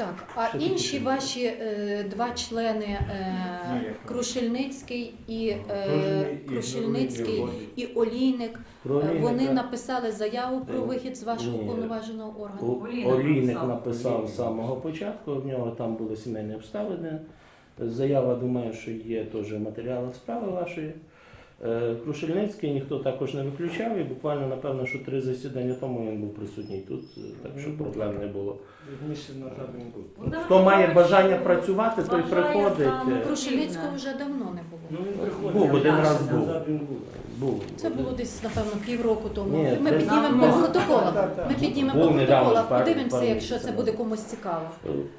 Так, а Що інші таке? ваші е, два члени Ну, е, як? Крушельницький і е, Теж і Крушельницький Григорій. і Олійник. Про е, Вони написали заяву про Е, вихід з вашого ні. повноваженого органу. Олійник Олійник написав. написав з самого початку, в нього там були сімейні обставини. Заява, думаю, що є теж в матеріалах справи вашої. Е, Крушельницький ніхто також не виключав, і буквально, напевно, що три засідання тому він був присутній тут, е, так що проблем не було. Володимир Хто має бажання працювати, той приходить. е, Крушельницького вже давно не було. Ну. Був, один раз був. був. Це було десь, напевно, півроку тому. Ні, Ми десь- піднімемо Ну, по так, так. Ми піднімемо Був протоколах, подивимося, якщо це місяців буде комусь цікаво.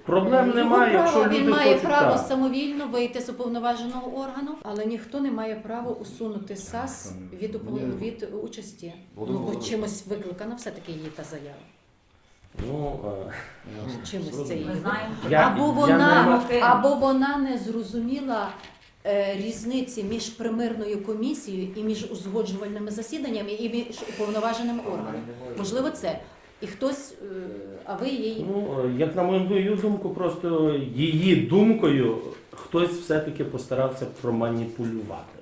Проблем Його немає, право, якщо люди він має хочуть, право так. самовільно вийти з уповноваженого органу, але ніхто не має права усунути САС від, упов- від участі. Ну, бо чимось викликана все-таки її та заява. Ну, е, Чимось це її. Ми знаємо. Я- або, я вона, не- або вона не зрозуміла е, різниці між примирною комісією і між узгоджувальними засіданнями і між уповноваженими органами. Можливо, це. І хтось, е, а ви їй Ну, е, як на мою думку, просто її думкою хтось все-таки постарався проманіпулювати.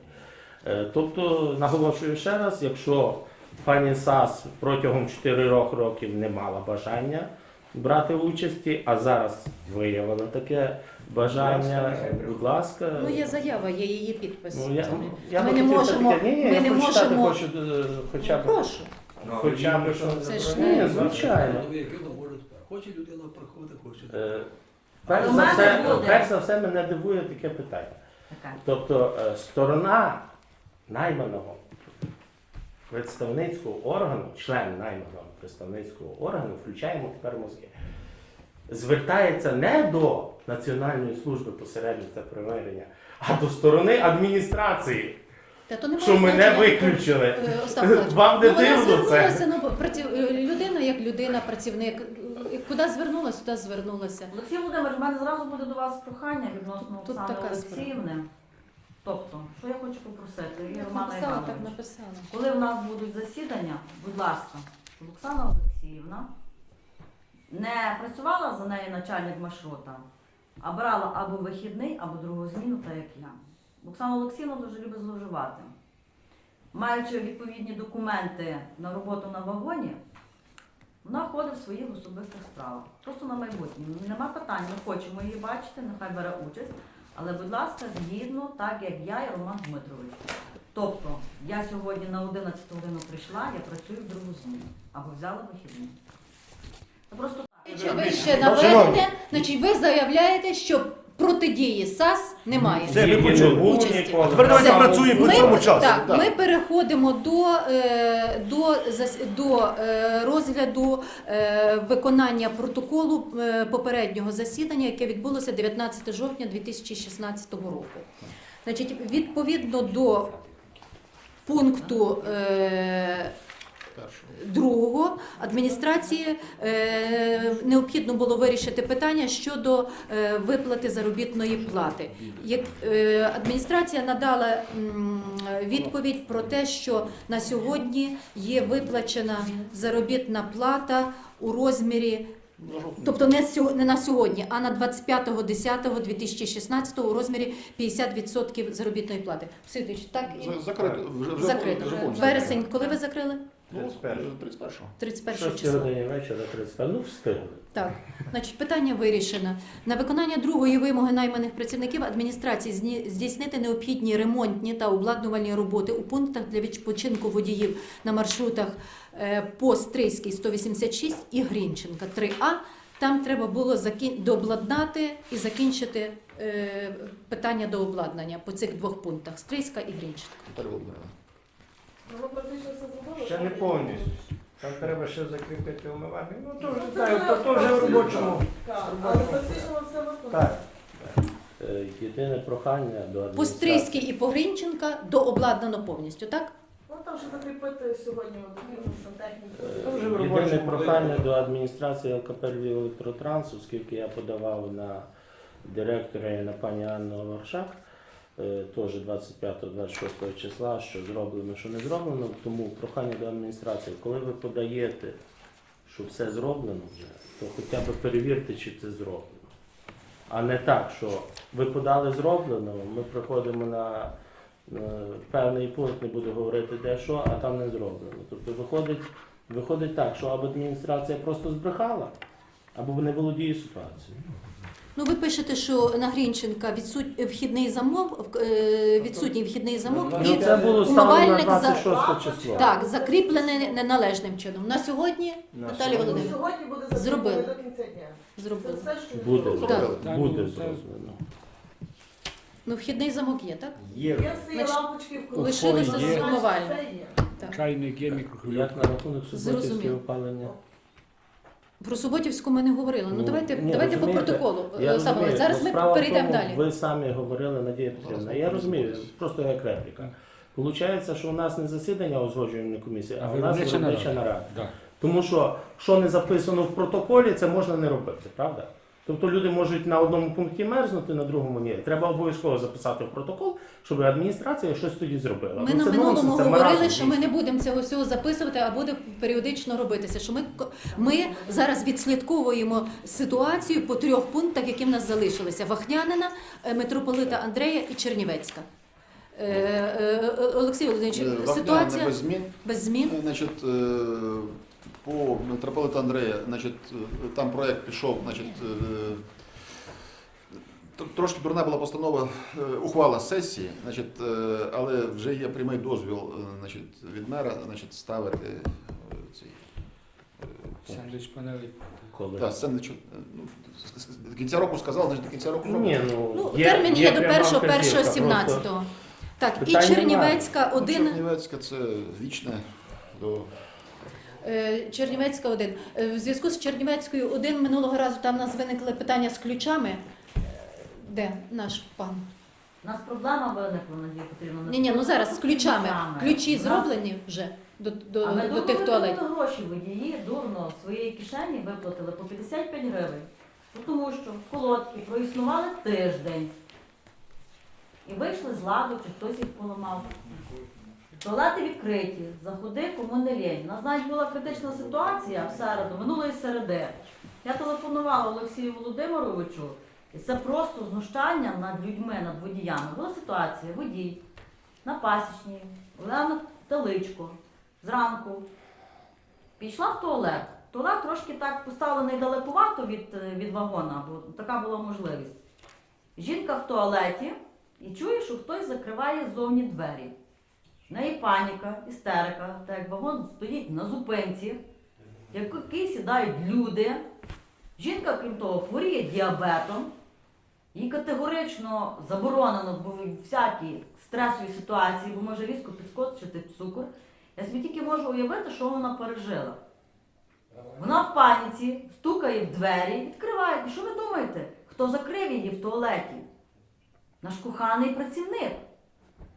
Е, Тобто, наголошую ще раз, якщо пані Сас протягом 4 років не мала бажання брати участі, а зараз виявила таке бажання, будь ласка. ну є заява, є її підпис. Ну, я, я Ми не можемо- ні, ні, ми я не прочитати можемо- хочу е, хоча б. Прошу. Хоча б що Це ж Ні, не- звичайно. Яке воно може Хоче людина приходить, хоче. Е, Перш за, мене все, буде. перш за все мене дивує таке питання. Тобто е, сторона найманого представницького органу, член найманого представницького органу, включаємо тепер мозки, звертається не до Національної служби посередництва примирення, а до сторони адміністрації, Та то немає що мене виключили. Е, Остап Вам не ну, дивно це? ну, праці... е, людина як людина, працівник. Е, Куди звернулася, туди звернулася. Олексій Володимирович, в мене зразу буде до вас прохання відносно Тут Оксани. Олексіївни. Тобто, що я хочу попросити, Як Романа написала, так Івановича. написала. Коли в нас будуть засідання, будь ласка, щоб Оксана Олексіївна не працювала за нею начальник маршрута, а брала або вихідний, або другу зміну, так як я. Оксана Олексіївна дуже любить зловживати. Маючи відповідні документи на роботу на вагоні, вона ходить в своїх особистих справах. Просто на майбутнє. Нема питань, ми хочемо її бачити, нехай бере участь. Але, будь ласка, згідно, так як я і Роман Дмитрович. Тобто, я сьогодні на 11 годину прийшла, я працюю в другу зміну. Або взяла вихідну. Це просто так. Чи ви ще наведете, значить ви заявляєте, що протидії САС немає. Все, ми почули. Участі. Тепер давайте Все. працюємо по цьому часу. Так, ми переходимо до, е, до, зас- до е, розгляду е, виконання протоколу е, попереднього засідання, яке відбулося 19 жовтня 2016 року. Значить, відповідно до пункту е, другого адміністрації е, необхідно було вирішити питання щодо е, виплати заробітної плати. Як е, адміністрація надала м, відповідь про те, що на сьогодні є виплачена заробітна плата у розмірі. Тобто не, сьо- не на сьогодні, а на 25.10.2016 у розмірі 50% заробітної плати. Сидич, так і Закрито. Вже- вже- закрито. Вересень, коли ви закрили? Ну, 31. 31-го. 31 6 числа. годині вечора 30. Ну, встигли. Так, значить, питання вирішено. На виконання другої вимоги найманих працівників адміністрації зні- здійснити необхідні ремонтні та обладнувальні роботи у пунктах для відпочинку водіїв на маршрутах е, по Стрийській 186 і Грінченка 3А. Там треба було закін... дообладнати і закінчити е, питання до обладнання по цих двох пунктах Стрийська і Грінченка. Наталя Володимирівна. Ще не повністю. Там треба ще закріпити умивальник. Ну, то вже знаю, то, то вже в робочому. Але фактично все виконано. Так. Е, Єдине прохання до адміністрації. Стрийській і по Грінченка дообладнано повністю, так? Ну там ще закріпити сьогодні от сантехніку. В Єдине робочому. прохання до адміністрації ЛКП Львів Електротранс, оскільки я подавав на директора і на пані Анну Варшак, е, теж 25-26 числа, що зроблено, що не зроблено. Тому прохання до адміністрації, коли ви подаєте що все зроблено вже, то хоча б перевірте, чи це зроблено. А не так, що ви подали зроблено, ми приходимо на е, певний пункт, не буду говорити де що, а там не зроблено. Тобто виходить, виходить так, що або адміністрація просто збрехала, або не володіє ситуацією. Ну, ви пишете, що на Грінченка відсут... вхідний замок, е, відсутній вхідний замок Ну, і це було ставлено на умивальник за 26 число. так, закріплений неналежним чином. На сьогодні На Наталія. Володимирівна Сьогодні буде Зробили. до кінця дня. Це все, що Буде, зробили. Так. буде зроблено. Ну, вхідний замок є, так? Є всі Значить, лампочки в лишилося є. значить, є. Так. Чайник є, Як на рахунок суботівського Зрозуміло. опалення? Про Суботівську ми не говорили. Ну, Ну, давайте, ні, давайте по протоколу. Я Саме розумію, Зараз ну, ми перейдемо тому, далі. Ви самі говорили, Надія Петрівна. Я розумію, просто як репліка. Получається, що у нас не засідання узгоджувальної комісії, а, А у нас виробнича нарада. Да. Тому що що не записано в протоколі, це можна не робити, правда? Тобто люди можуть на одному пункті мерзнути, на другому ні. Треба обов'язково записати в протокол, щоб адміністрація щось тоді зробила. Ми Ну, на минулому нонсенс, говорили, що ми не будемо цього всього записувати, а буде періодично робитися. Що ми, ми зараз відслідковуємо ситуацію по трьох пунктах, які в нас залишилися: Вахнянина, е, митрополита Андрея і Чернівецька. Е, е, е, Олексій Володимирович, ситуація без змін. без змін. Значить, е, по митрополита Андрея, значить, е, там проект пішов, значить, е, трошки дурна була постанова, е, ухвала сесії, значить, але вже є прямий дозвіл значить, від мера значить, ставити панелі. Коли? Так, це не е, ну, до кінця року сказав, значить до кінця року. Ні, ну, Ну, термін є, до пряма 1 вказівка, 1 просто 17 Так, і Чернівецька Ну, один. Чернівецька це вічне до Чернівецька 1. Е, В зв'язку з Чернівецькою 1 минулого разу там у нас виникли питання з ключами. Е, Де наш пан? У нас проблема виникла, Надія Петрівна. Ні, ні, ну зараз з ключами. Ключі зроблені вже до, до, А ми до тих туалетів. викинули гроші водії, дурно з своєї кишені виплатили по 55 гривень. Ну, Тому що колодки проіснували тиждень. І вийшли з ладу, чи хтось їх поламав. Туалети відкриті, заходи кому не лінь. У нас навіть була критична ситуація в середу, минулої середи. Я телефонувала Олексію Володимировичу, і це просто знущання над людьми, над водіями. Була ситуація, водій на пасічній, Олена Теличко, зранку пішла в туалет. Туалет трошки так поставлений далекувато від, від вагона, бо така була можливість. Жінка в туалеті і чує, що хтось закриває ззовні двері. В неї паніка, істерика, так як вагон стоїть на зупинці, який сідають люди. Жінка, крім того, хворіє діабетом. Їй категорично заборонено бо всякі стресові ситуації, бо може різко підскочити цукор. Я собі тільки можу уявити, що вона пережила. Вона в паніці, стукає в двері, відкриває. І що ви думаєте? Хто закрив її в туалеті? Наш коханий працівник,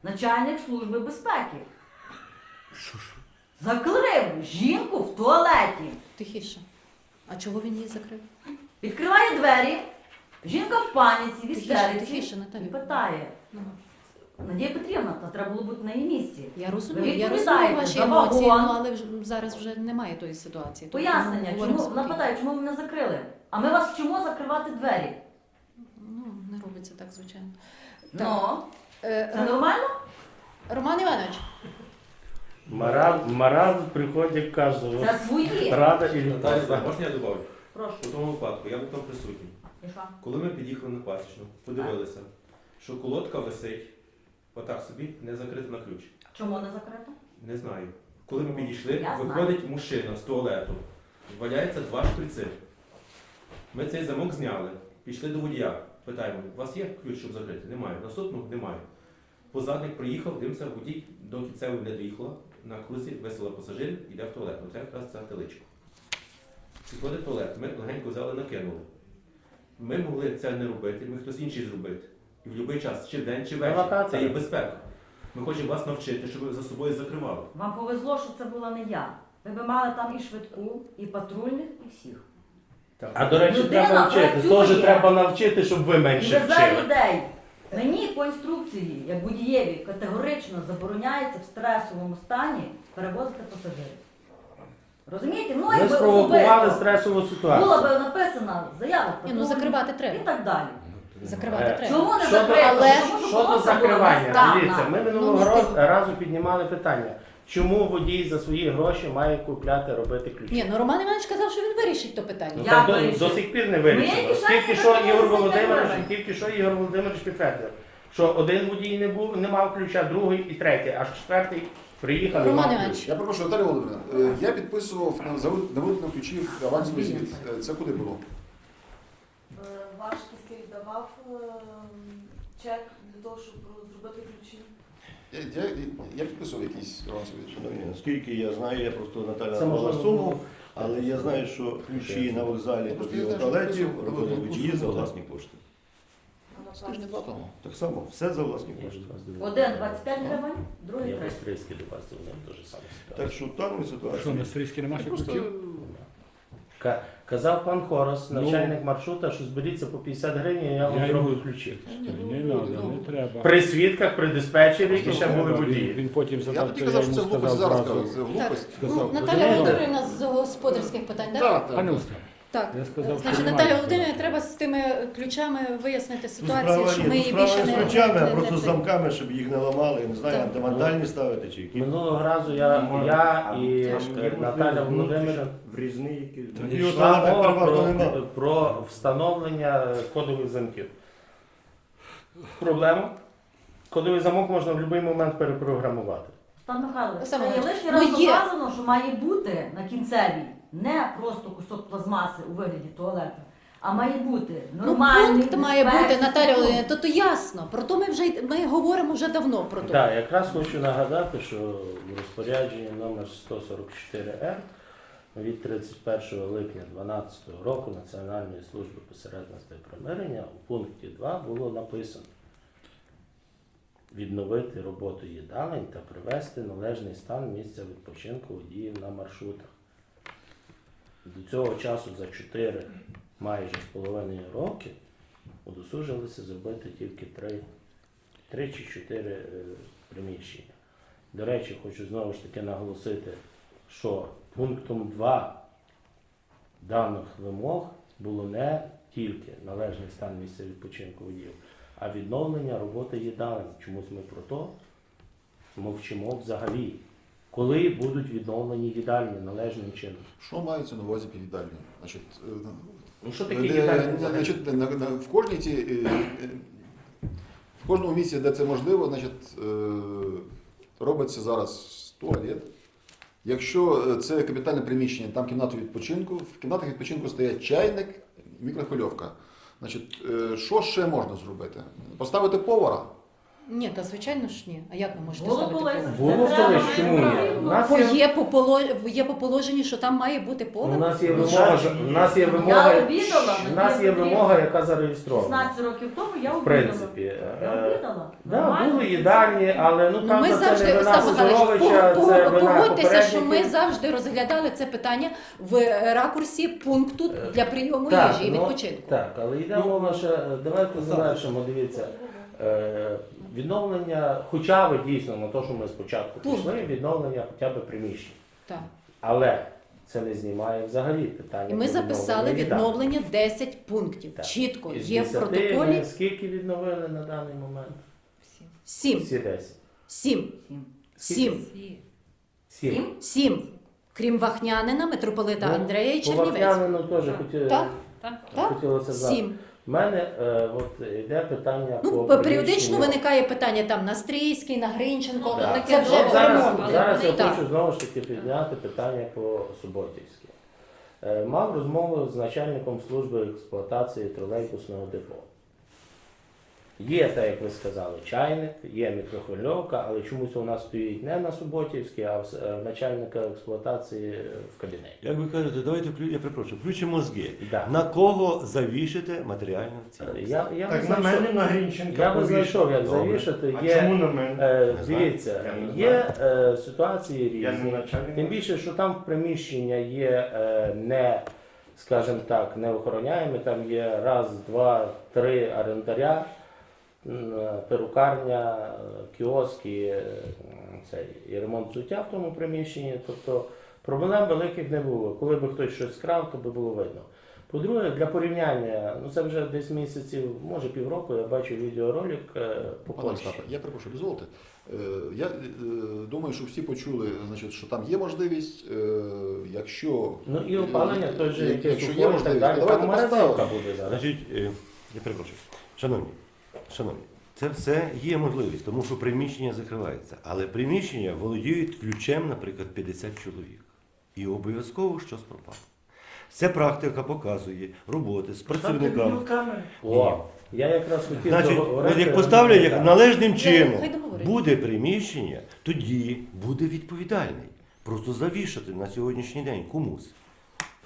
начальник служби безпеки. Закрив жінку в туалеті. Тихіше. А чого він її закрив? Відкриває двері, жінка в паніці, в Тихіше, істериці. тихіше, І Наталі. питає, Ну, Надія Петрівна, та треба було бути на її місці. Я розумію, я відповідаєте розумію ваші за емоції, вагон. ну, але вже, зараз вже немає тої ситуації. Тобто ми Пояснення, говоримо чому вона спокійно. питає, чому ви мене закрили? А ми вас вчимо закривати двері. Ну, не робиться так, звичайно. Так. Ну, Е, це нормально? Роман Іванович, Маразм, маразм приходить кожного. Це свої. Рада і Наталя, люта. можна я добавлю? Прошу. У тому випадку я був там присутній. І що? Коли ми під'їхали на пасічну, подивилися, що колодка висить отак собі, не закрита на ключ. Чому не закрито? Не знаю. Коли ми підійшли, Я знаю. виходить мужчина з туалету, валяється два шприци. Ми цей замок зняли, пішли до водія. Питаємо, у вас є ключ, щоб закрити? Немає. Наступного немає. Позадник приїхав, дивимося, водій до кінцевої не доїхала, на клузі висила пасажирів, йде в туалет. Оце якраз ця теличка. Підходить в туалет, ми легенько взяли, накинули. Ми могли це не робити, ми хтось інший зробити. І в будь-який час, чи вдень, чи ввечері. Це є безпека. Ми хочемо вас навчити, щоб ви за собою закривали. Вам повезло, що це була не я. Ви би мали там і швидку, і патрульних, і всіх. А до речі, Людина треба навчити. працює. Теж треба навчити, щоб ви І менше везе вчили. людей. Мені по інструкції, як водієві, категорично забороняється в стресовому стані перевозити пасажирів. Розумієте? Ну, Ми якби спровокували особисто стресову ситуацію. була б написана заява Ні, ну закривати треба. і так далі. Закривати Е, треба. Чому не Щодо, але- Тому що щодо просто закривання, дивіться, ми минулого Ну, роз- разу піднімали питання, чому водій за свої гроші має купляти, робити ключі. Ні, ну Роман Іванович казав, що він вирішить то Ну, питання. Я так до, до сих пір не Моєї вирішено. Тільки що Ігор Володимирович, тільки що Ігор Володимирович підтвердив, що один водій не був, не мав ключа, другий і третій, аж четвертий приїхав і Роман мав ключ. Іванович. Я прошу, Наталя Володимирівна, е, я підписував на завод- на виробленні ключів авансовий звіт. Е, Це куди було? Е, Ваш кислий давав е, чек для того, щоб зробити ключі. Я, я, я підписував якийсь авансовий звіт. Шановні, Наскільки я знаю, я просто Наталя Це назвала суму, було. але я знаю, що ключі на вокзалі Я до знаю, що Ну, за власні кошти. А два тому. Так само, все за власні кошти. Один 25 гривень, другий Я 30. австрійський до вас, вони теж саме. Так що в даній Що, ситуації на стрічки нема ще Просто ключів? Ка- Казав пан Хорос, Ну. начальник маршрута, що зберіться по 50 гривень, і я вам Я зроблю ключі. Не треба, не треба. При свідках, при диспетчері і ще були водії. він потім я задав, тоді казав, що це глупость, зараз це глупость. Ну, Наталя з господарських питань, так? Так, так. Так. я сказав, Значить, що Наталя. Володимирівна, треба з тими ключами вияснити ситуацію, що ми її справа більше не не з ключами, а не- просто не- з замками, щоб їх не ламали, я не знаю, Так. антимандальні ставити чи які. Минулого разу я, я і е, Наталя Володимирівна які... От йшла мова так нема. про, про встановлення кодових замків. Проблема. Кодовий замок можна в будь-який момент перепрограмувати. Стан Михайлович, це Саме є Михайлович, лишній ну, раз є. показано, що має бути на кінцевій не просто кусок пластмаси у вигляді туалету, а має бути Ну, пункт має бути, безпечний Наталя пункт. То то ясно. Про то ми вже й- ми говоримо вже давно про то. Так, якраз хочу нагадати, що в розпорядженні номер 144Р від 31 липня 2012 року Національної служби посередництва і примирення у пункті 2 було написано відновити роботу їдалень та привести належний стан місця відпочинку водіїв на маршрутах. До цього часу за 4 майже з половиною роки удосужилися зробити тільки 3 три чи чотири е, приміщення. До речі, хочу знову ж таки наголосити, що пунктом 2 даних вимог було не тільки належний стан місця відпочинку водіїв, а відновлення роботи їдалень. Чомусь ми про то мовчимо взагалі. Коли будуть відновлені їдальні належним чином? Що мається на увазі під їдальню? Значить, е, Ну що таке Де- їдальні? Значить, на, на, в кожній ці, е, е, в кожному місці, де це можливо, значить, е, робиться зараз туалет. Якщо е, це капітальне приміщення, там кімната відпочинку, в кімнатах відпочинку стоять чайник, мікрохвильовка. Значить, е, що ще можна зробити? Поставити повара. Ні, та звичайно ж ні. А як ви можете Було ставити не чому ні? У нас Бо є, є по поло- є по положенні, що там має бути у нас є вимога, у нас є вимога, Я обідала, у нас є вимога, яка зареєстрована. 16 років тому я В обідала. принципі, Я е, обідала. Да, Нормально. були їдальні, але ну Ну, правда, ми це завжди, не вина Остап Михайлович, Сидоровича, пог- це пог- вина погодьтеся, що ми попередників. завжди розглядали це питання в ракурсі пункту для прийому Так, їжі і ну, відпочинку. Так, але йде мова ще, е, давайте завершимо, дивіться. Е, Відновлення, хоча ви дійсно на те, що ми спочатку пішли, відновлення хоча б приміщень. Так. Але це не знімає взагалі питання. І ми про записали відновлення 10 пунктів. Так. Чітко Із є в 10 протоколі ми скільки відновили на даний момент? 7. Всі 10. 7. Сім. 7. 7. 7. Крім Вахнянина, митрополита Андрея і Чернівецького. Вапнянину теж хотіли, Так, Так? хотілося знати. 7. У мене е, от йде питання Ну, по періодично приміщенню. виникає питання там на Стрійський, на Гринченко. Так. Таке вже От зараз, зараз я Так. хочу знову ж таки підняти питання по Суботівській. Е, Мав розмову з начальником служби експлуатації тролейбусного депо. Є, так як ви сказали, чайник, є мікрохвильовка, але чомусь у нас стоїть не на Суботівській, а в е, начальника експлуатації е, в кабінеті. Як ви кажете, давайте я перепрошую, включимо мозги. Да. На кого завішити матеріальну цінність? Я, я би Так на знайшов- мене на Грінченка. Я би знайшов, як Добре. завішати. А Є, чому на мене? е, дивіться, є е, ситуації Я не різні. Тим більше, що там приміщення є е, не, скажімо так, не охороняємі, там є раз, два, три орендаря, перукарня, е, кіоск і, е, цей, і ремонт взуття в тому приміщенні. Тобто Проблем великих не було. Коли би хтось щось крав, то би було видно. По-друге, для порівняння, ну це вже десь місяців, може півроку, я бачу відеоролик е, по Пане Польщі. Остапе, я перепрошую, дозвольте. Е, Я е, думаю, що всі почули, значить, що там є можливість, е, якщо Ну і опалення Е, той же, як- є сухой і так далі. то Там давайте поставимо. буде зараз. Значить, е, я перепрошую. Шановні, шановні, це все є можливість, тому що приміщення закривається. Але приміщення володіють ключем, наприклад, 50 чоловік. І обов'язково щось пропало. Ця практика показує роботи з працівниками. О, я якраз хотів Значить, договорити, от як поставлять як належним чином, буде приміщення, тоді буде відповідальний. Просто завішати на сьогоднішній день комусь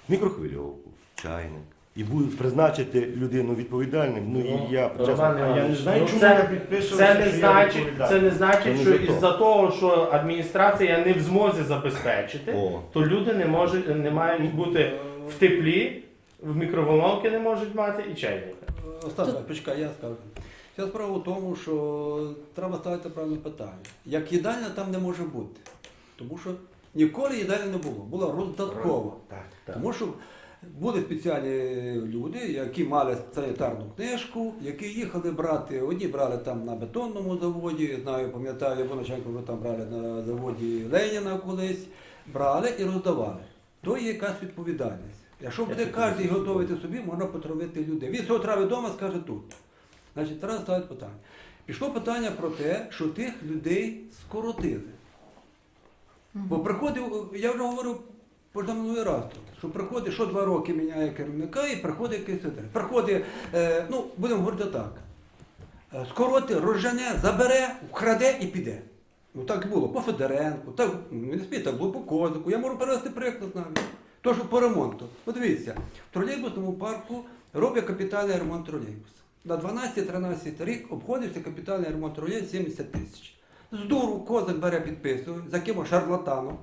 мікрохвильовку, чайник. І будуть призначити людину відповідальним. Ну і я Роман чесно, Іванович, знаю, ну, чому це- я підписувався, Це не що я значить, відповідальний. це не значить, Це не що за то. із-за того, що адміністрація не в змозі забезпечити, О. то люди не можуть, не мають бути в теплі, в мікроволновки не можуть мати і чайника. Остап, почекай, я скажу. Вся справа в тому, що треба ставити правильне питання. Як їдальня там не може бути. Тому що ніколи їдальня не було. Була роздаткова. Тому що були спеціальні люди, які мали санітарну книжку, які їхали брати. Одні брали там на бетонному заводі, знаю, пам'ятаю, Боначенко ви там брали на заводі Леніна колись, брали і роздавали. То є якась відповідальність. Якщо буде кожен готувати собі, можна потравити людей. Він цього трави вдома скаже тут. Значить, треба ставити питання. Пішло питання про те, що тих людей скоротили. Бо приходив, я вже говорив позаминулий раз, тут, що приходить, що два роки міняє керівника і приходить якийсь. Приходить, е, ну, будемо говорити так. е, Скороти, розжене, забере, вкраде і піде. Ну так було по Федоренку, так, ну, не спіть, так було по Козику. Я можу привести приклад навіть. То, що по ремонту. Подивіться, в тролейбусному парку роблять капітальний ремонт тролейбуса. На 12-13 рік обходився капітальний ремонт тролейбуса 70 тисяч. З дуру козак бере підписує, за кимось шарлатаном.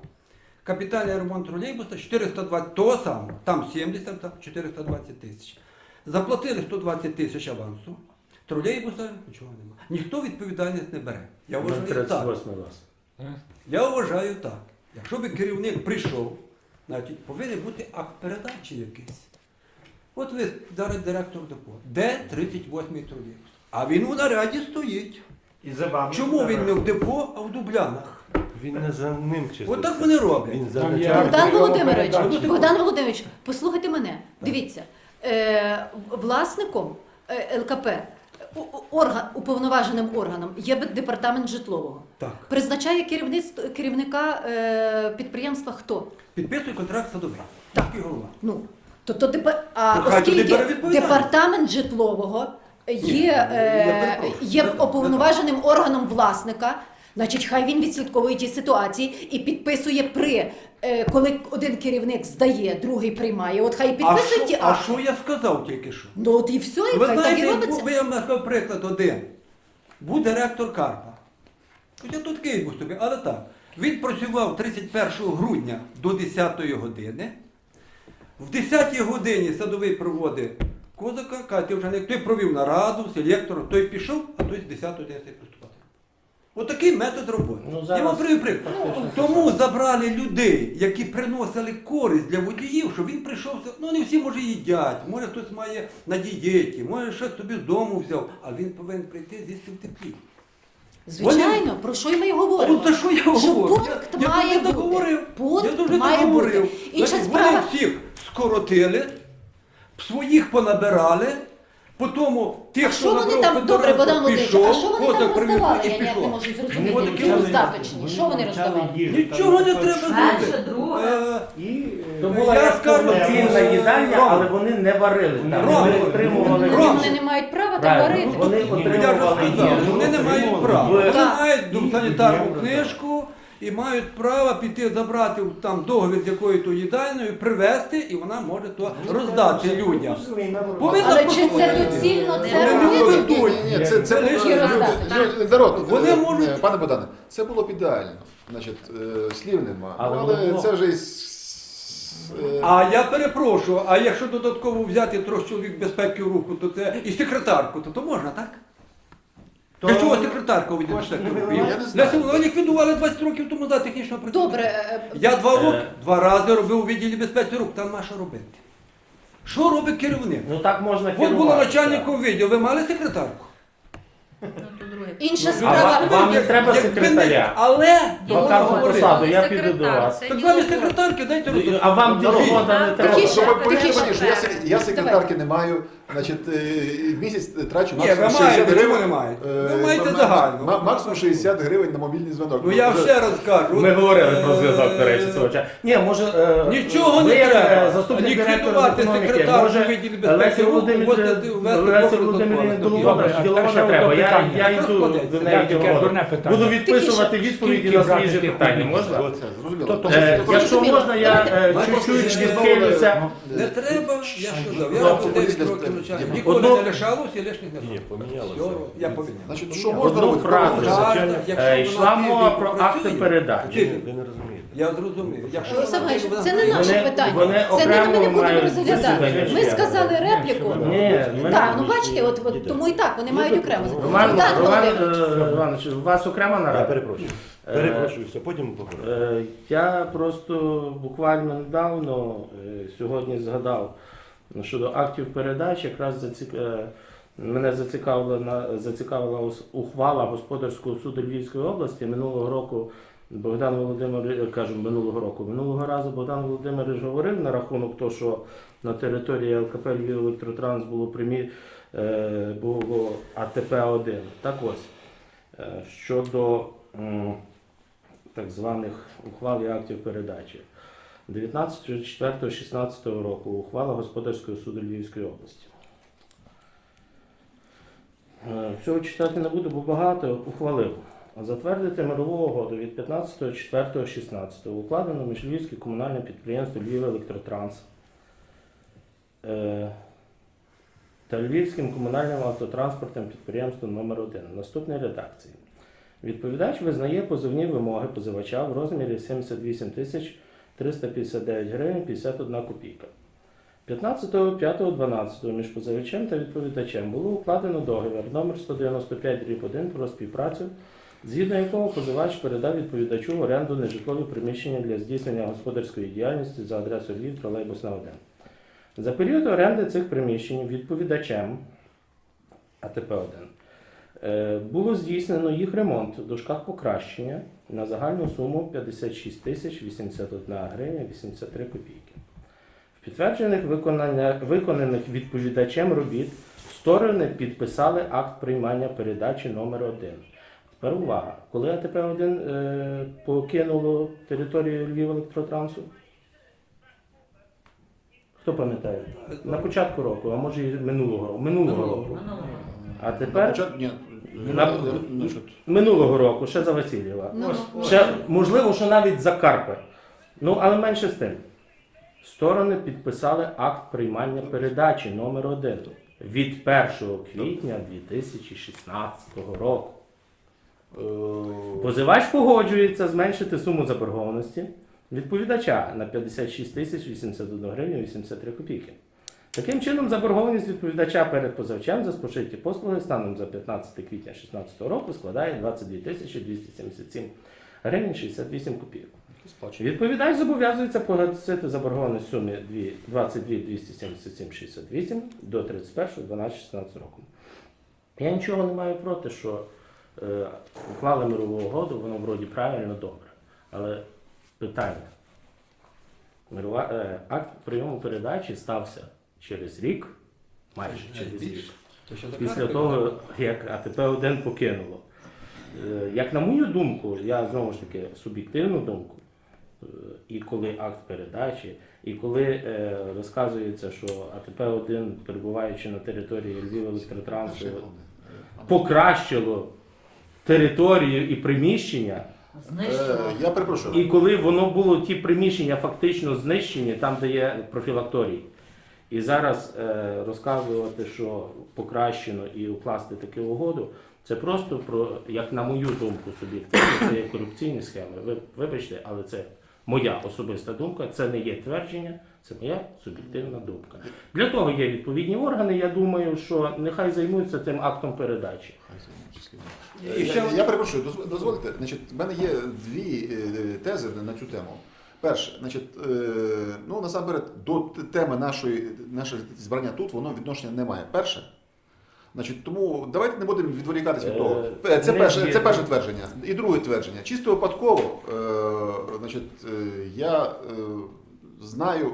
Капітальний ремонт тролейбуса 420 того самого, там 70, там 420 тисяч. Заплатили 120 тисяч авансу. Тролейбуса нічого немає. Ніхто відповідальність не бере. Я вважаю так. 38. Я вважаю так. Якщо би керівник прийшов, значить повинен бути акт передачі якийсь. От ви зараз директор депо. Де 38-й тролейбус? А він у наряді стоїть. І за вами. Чому він не в депо, а в дублянах? Він не за ним чесно. От так вони роблять. Він за Там є- начальником. Богдан Володимирович. Богдан Володимирович, послухайте мене. Дивіться, е, власником е, ЛКП, у- у- орган, уповноваженим органом є департамент житлового. Так. Призначає керівництво керівника е, підприємства хто? Підписує контракт садовий. Так. Такий голова. Ну, тобто, депа- а Ну, хай оскільки бере відповідальність. департамент житлового є, Ні, я е, перепрошую. є уповноваженим органом власника, значить, хай він відслідковує ті ситуації і підписує при, е, коли один керівник здає, другий приймає. От хай А підписує ті що, а акти. що я сказав тільки що? Ну от і все, і Ви хай так і знаєте, робиться. бу- я вам сказав приклад один. Був директор Карпа. Хоча тут Київ був собі, але так. Він працював 31 грудня до 10 години. В 10 годині садовий проводить козака, каже, ти вже не той провів нараду з електором, той пішов, а той з 10 години приступати. Отакий метод роботи. Ну, Я вам привів приклад. те Тому забрали людей, які приносили користь для водіїв, щоб він прийшов. Ну не всі може їдять, може хтось має на дієті, може щось собі з дому взяв, а він повинен прийти з'їсти в теплі. Звичайно, про що й ми й говоримо. От за що я Що говорю? пункт я, має я дуже бути. договорив. Пункт я дуже має договорив. бути. Інша Значить, справа- Вони всіх скоротили, своїх понабирали, потім тих, що вони набрав там, добре, Богдан Володимирович, а що вони там роздавали? Я ніяк не можу Ну, зрозуміти. от Чому такі здаточні? Що вони роздавали? Нічого не треба Перше, зробити. друге. Е, І, То е, була Я скажу, повноцінна е, їдальня, Рома. але вони не варили там. Рома. Вони отримували Рома. Вони не мають права там Правильно. варити. Вони Я вже отримували сказав, їжу. вони не мають права. Вони мають санітарну книжку і мають право піти забрати там договір з якою то їдальною, привезти, і вона може то роздати людям. Повинна Але просто чи це бути. доцільно Вони це не робити? Ні, ні, ні, це, це, Вони було- роздати. Е, народ, Вони е, можуть- е, пане Богдане, це було б ідеально. Значить, е, слів нема. Але Але, воно це вже із. А я перепрошую, а якщо додатково взяти трьох чоловік безпеки в руку, то це і секретарку, то, то можна, так? То- Для чого секретарка не знаю. Для цього ліквідували 20 років тому назад технічного працівника. Добре, е, Я два роки, Е. два рази робив у відділі безпеки рук, там нема що робити. Що робить керівник? Ну так можна От було начальником відділу, ви мали секретарку? інша А справа. вам- вам не треба Якби не- секретаря. Але Вакантну говорити. посаду, я піду до вас. Так замість секретарки дайте роботу. А вам діловода не треба. Тихіше. Щоб ви Тихіше. що я, сек- я секретарки не маю, значить, е, в місяць трачу Ні, ви максимум 60 маєте, чому гривень. не маєте? е, Ви маєте ма- загально. ма- Максимум 60 гривень на мобільний дзвінок. Ну я вже- ще раз кажу. Ми говорили е, про зв'язок, до речі, цього часу. Ні, може, е, Нічого ви не треба. е, заступник директора з Ліквідувати економіки, може, відділі безпеки Лесі рук, Володимирівні ввести- Добре, треба. Я, питання. я йду Розкладеться. до неї таке діловода. дурне питання. Буду відписувати відповіді на брати свіжі питання. Можна? Це зрозуміло. Хто Е, Якщо можна, я е, Давайте чуть-чуть послухайте, знову, відхилюся. е, Не треба, я ж казав, я Хлопці, робив 9 полізли в років те- Ніколи Одну- не лишалося і лишніх не Ні, було. помінялося. Все, Я поміняв. Значить, що можна Одну робити? фразу. Якщо Е, вона Йшла мова про акти передачі. тільки- Ви не розумієте. Я зрозумів. Якщо Олександр вона Іванович, це не наше Вони- питання. вони Це не ми не будемо мають розглядати. засідання Ми сказали репліку. Ні, ми Так, ну бачите, от, от тому і так, вони мають окремо. Роман, Богдан Роман Володимирович. е, Іванович, у вас окрема Я нарада? перепрошую. Е, Перепрошую, все, потім поговоримо. Е, Я просто буквально недавно е, сьогодні згадав щодо актів передач, якраз зацік... е, мене зацікавила, зацікавила ухвала господарського суду Львівської області минулого року. Богдан Володимир, кажу, минулого року. Минулого разу Богдан Володимирович говорив на рахунок того, що на території ЛКП Львів Електротранс було примі... е, було АТП-1. Так ось, е, щодо так званих ухвал і актів передачі. 19.04.16 року ухвала Господарського суду Львівської області. Е, Цього читати не буду, бо багато ухвалив. Затвердити мирову угоду від 15.04.16 укладено між Львівським комунальним підприємством Львів Електротранс е, та Львівським комунальним автотранспортним підприємством номер 1 в наступній редакції. Відповідач визнає позовні вимоги позивача в розмірі 78 тисяч 359 гривень 51 копійка. 15.05.12 між позивачем та відповідачем було укладено договір номер 195 1 про співпрацю, згідно якого позивач передав відповідачу в оренду нежитлові приміщення для здійснення господарської діяльності за адресою Львів, тролейбусна 1. За період оренди цих приміщень відповідачем АТП-1 Е, Було здійснено їх ремонт в дужках покращення на загальну суму 56 тисяч 81 гривня 83 копійки. В підтверджених виконаних відповідачем робіт сторони підписали акт приймання передачі номер 1 Тепер увага. Коли АТП-1 е, покинуло територію Львів електротрансу? Хто пам'ятає? На початку року, а може і минулого року. Минулого року. А На тепер початку- ні, На- е, минулого року, ще за Васильєва. Ну, ну. Ще, можливо, що навіть за Карпи. Ну, але менше з тим. Сторони підписали акт приймання передачі номер 1 від 1 квітня 2016 року. е, Позивач погоджується зменшити суму заборгованості відповідача на 56 тисяч 81 гривню 83 копійки. Таким чином, заборгованість відповідача перед позивачем за спожиті послуги станом за 15 квітня 2016 року складає 22 тисячі 277 гривень 68 копійок. Відповідач зобов'язується погасити заборгованість в сумі 22 277 68 до 31 12 16 року. Я нічого не маю проти, що е, уклали мирову угоду, воно вроді правильно добре. Але питання. Мирова, е, акт прийому передачі стався через рік, майже через рік, після того, як АТП-1 покинуло. Е, Як на мою думку, я знову ж таки суб'єктивну думку, е, і коли акт передачі, і коли е, розказується, що АТП-1, перебуваючи на території Львів електротрансу, покращило територію і приміщення, Знищено. Е, Я перепрошую. і коли воно було ті приміщення фактично знищені, там де є профілакторій. І зараз е, розказувати, що покращено і укласти таку угоду, це просто про, як на мою думку, суб'єктивно, це є корупційні схеми. Ви, вибачте, але це моя особиста думка, це не є твердження, Це моя суб'єктивна думка. Для того є відповідні органи. Я думаю, що нехай займуться тим актом передачі. І Я, ще я перепрошую, доз- дозвольте. Значить, в мене є дві е, тези на цю тему. Перше, значить, е, ну насамперед, до теми нашої, нашого збрання тут воно відношення не має. Перше. Значить, тому давайте не будемо відволікатися від того. Е, Е, Це перше, це перше твердження. І друге твердження. Чисто випадково, е, значить, я е, знаю,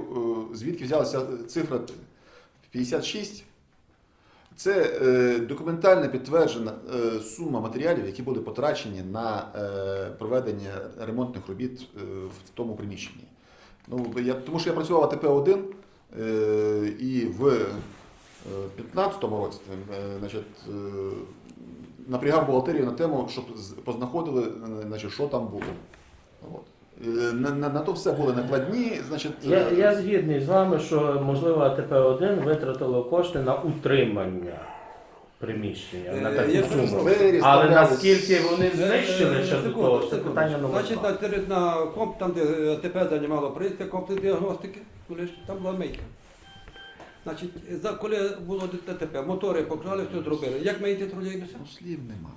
звідки взялася цифра 56. Це е, документально підтверджена е, сума матеріалів, які були потрачені на е, проведення ремонтних робіт е, в тому приміщенні. Ну, я, тому що я працював АТП-1 е, і в 2015 році е, значить, е, напрягав бухгалтерію на тему, щоб познаходили, е, значить, що там було. От. Е, На, на, на то все були накладні. Значить, Я, е, я згідний з вами, що можливо АТП-1 витратило кошти на утримання приміщення на Е, таку я суму. Але наскільки вони Е, знищили ще до того, це секунду. питання номер Значить, на, на комп, там, де АТП займало приїзд комплекс діагностики, там була мийка. Значить, за, коли було ДТП, мотори поклали, все зробили. Як миєте тролейбуси? Ну, слів нема.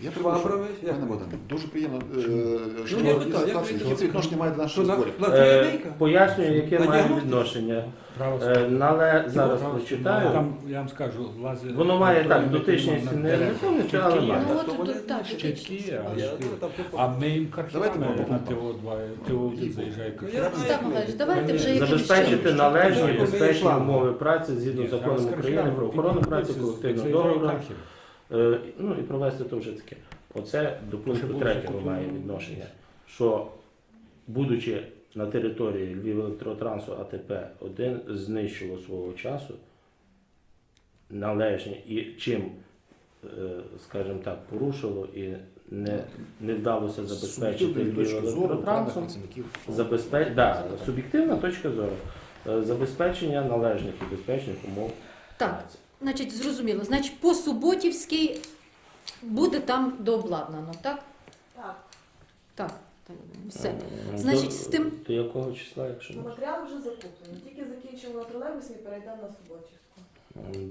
Я перепрошую, як пане? Богдане, дуже приємно, е, що Ну, я такі питаю, як ви які це відношення має до нашого зборів. Е. Пояснюю, яке На має діагностику? відношення. Право Е, Але зараз Право- прочитаю. Там, я вам скажу, лази... Воно має так дотичність не, не повністю, але має. Ну, от тут так, Щитки, дотичність. а Я, щитки. ну, А ми їм Давайте ми на попробуємо. ТО2, ТО1 заїжджає Я. Михайлович, давайте вже якимось Забезпечити чином. належні безпечні умови праці згідно Ні, з законом України про охорону праці, колективного договору. Е, Ну і провести то вже таке. Оце до пункту третього має відношення. Що, будучи на території Львів електротрансу АТП 1 знищило свого часу належні і чим, е, скажімо так, порушило і не, не вдалося забезпечити Львів електротрансом. Забезпеч... Да, суб'єктивна точка зору. Е, Забезпечення належних і безпечних умов Так. Значить, зрозуміло. Значить, по Суботівській буде там дообладнано, так? Так, Так, все. Е, Значить, з тим- До якого числа, якщо ну, можна? матеріали вже закуплені. Тільки закінчимо на тролейбусній, перейдемо на Суботівську.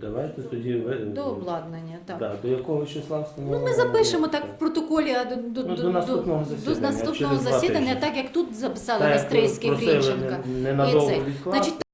Давайте тоді ви. До обладнання, так. Да, до якого числа Ну, ми запишемо так в протоколі а до, до, Ну, до наступного засідання, до наступного через два засідання, тижні. так як тут записали Так, як Стрийський просили Грінченка. не- Ненадовго І це. відкласти. Значить,